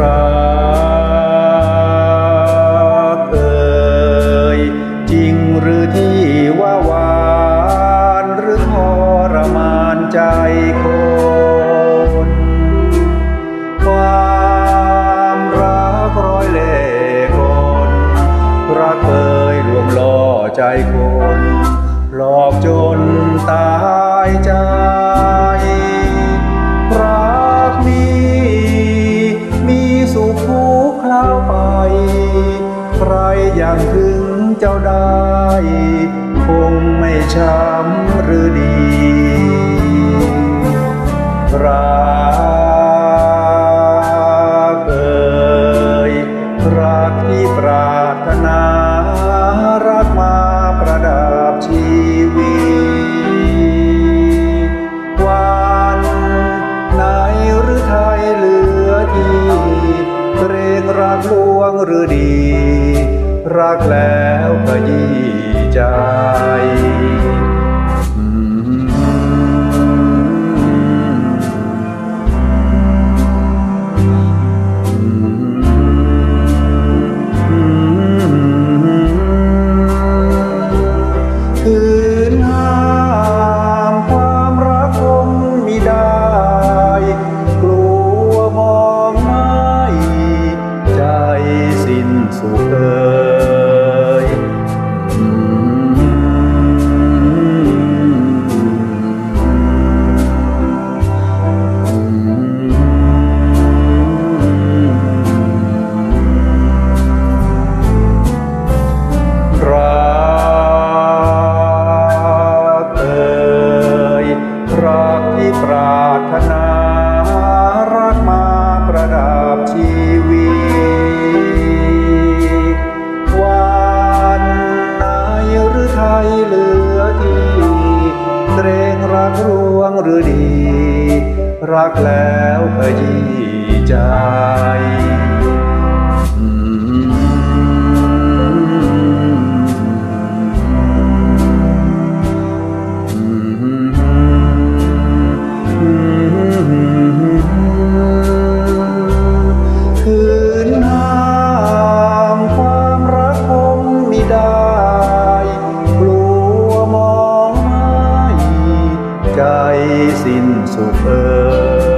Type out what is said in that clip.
รักเอ่ยจริงหรือที่ว่าหวานหรือทรมานใจคนความรักร้อยเล่ห์กลรักเอ่ยลวงล่อใจคนหลอกจนตา ใครอย่างถึงเจ้าได้ คงไม่ช้ำหรือดีรักเอ่ยรักที่ปรารถนา รักมาประดับชี รักลวงหรือดี รักแล้วก็ยี่ใจ สุขเอ่ยรักเอ่ยรักที่ปรารถนา หรือดี รักแล้วขยี้ใจคืนห้ามความรักคงมิได้ มอ